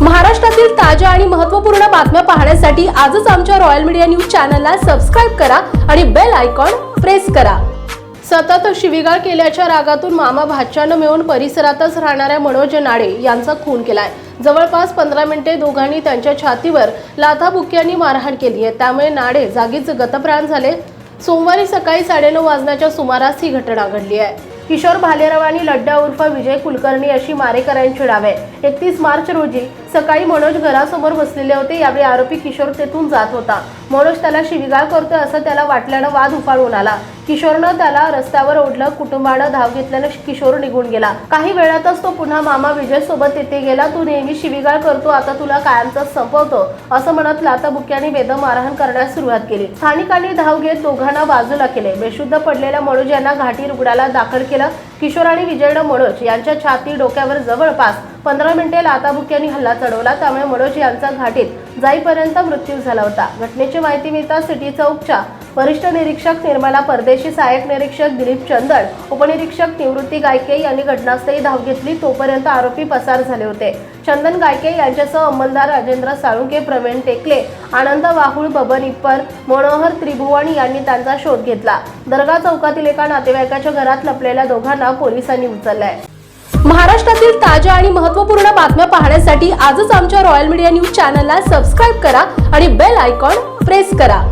महाराष्ट्रातील ताज्या आणि महत्त्वपूर्ण बातम्या पाहण्यासाठी आजच आमच्या रॉयल मीडिया न्यूज चॅनलला सबस्क्राईब करा आणि बेल आयकॉन प्रेस करा. सतत शिवीगाळ केल्याच्या रागातून मामा भाच्यानं मिळून परिसरातच राहणाऱ्या मनोज नाडे यांचा खून केलाय. जवळपास पंधरा मिनिटे दोघांनी त्यांच्या छातीवर लाथाबुक्यांनी मारहाण केली आहे. त्यामुळे नाडे जागीच गतप्राण झाले. सोमवारी सकाळी साडेनऊ वाजण्याच्या सुमारास ही घटना घडली आहे. किशोर भालेराव आणि लड्डा उर्फ विजय कुलकर्णी अशी मारेकऱ्यांची डावे एकतीस मार्च रोजी सकाळी मनोज घरासमोर बसलेले होते यावेळी आरोपी किशोर तेथून जात होता. मनोज त्याला शिवीगाळ करतोय असं त्याला वाटल्यानं वाद उफाळून आला. किशोरनं त्याला रस्त्यावर ओढलं कुटुंबानं धाव घेतल्यानं किशोर निघून गेला. काही वेळातच तो पुन्हा मामा विजय सोबत तिथे गेला. तू नेहमी शिवीगाळ करतो आता तुला कायमचा संपवतो असं म्हणत लाताबुक्याने वेद मारहाण करण्यास सुरुवात केली. स्थानिकांनी धाव घेत दोघांना बाजूला केले. बेशुद्ध पडलेल्या मनोज यांना घाटी रुग्णाला दाखल केलं. किशोर आणि विजयनं मनोज यांच्या छाती डोक्यावर जवळपास पंधरा मिनिटे लाताबुक्यांनी हल्ला चढवला. त्यामुळे मनोज यांचा घाटीत जाईपर्यंत मृत्यू झाला होता. घटनेची माहिती मिळताच सिटी चौकच्या वरिष्ठ निरीक्षक निर्मला परदेशी सहाय्यक निरीक्षक दिलीप चंदन उपनिरीक्षक निवृत्ती गायके यांनी घटनास्थळी धाव घेतली. तोपर्यंत आरोपी पसार झाले होते. चंदन गायके यांच्यासह अंमलदार राजेंद्र साळुंके प्रवीण टेकले आनंद वाहुळ बबन इप्पर मनोहर त्रिभुवणी यांनी त्यांचा शोध घेतला. दर्गा चौकातील एका नातेवाईकाच्या घरात लपलेल्या दोघांना पोलिसांनी उचललंय. महाराष्ट्रातील ताज्या आणि महत्त्वपूर्ण बातम्या पाहण्यासाठी आजच आमच्या रॉयल मीडिया न्यूज चॅनलला सबस्क्राईब करा आणि बेल आयकॉन प्रेस करा.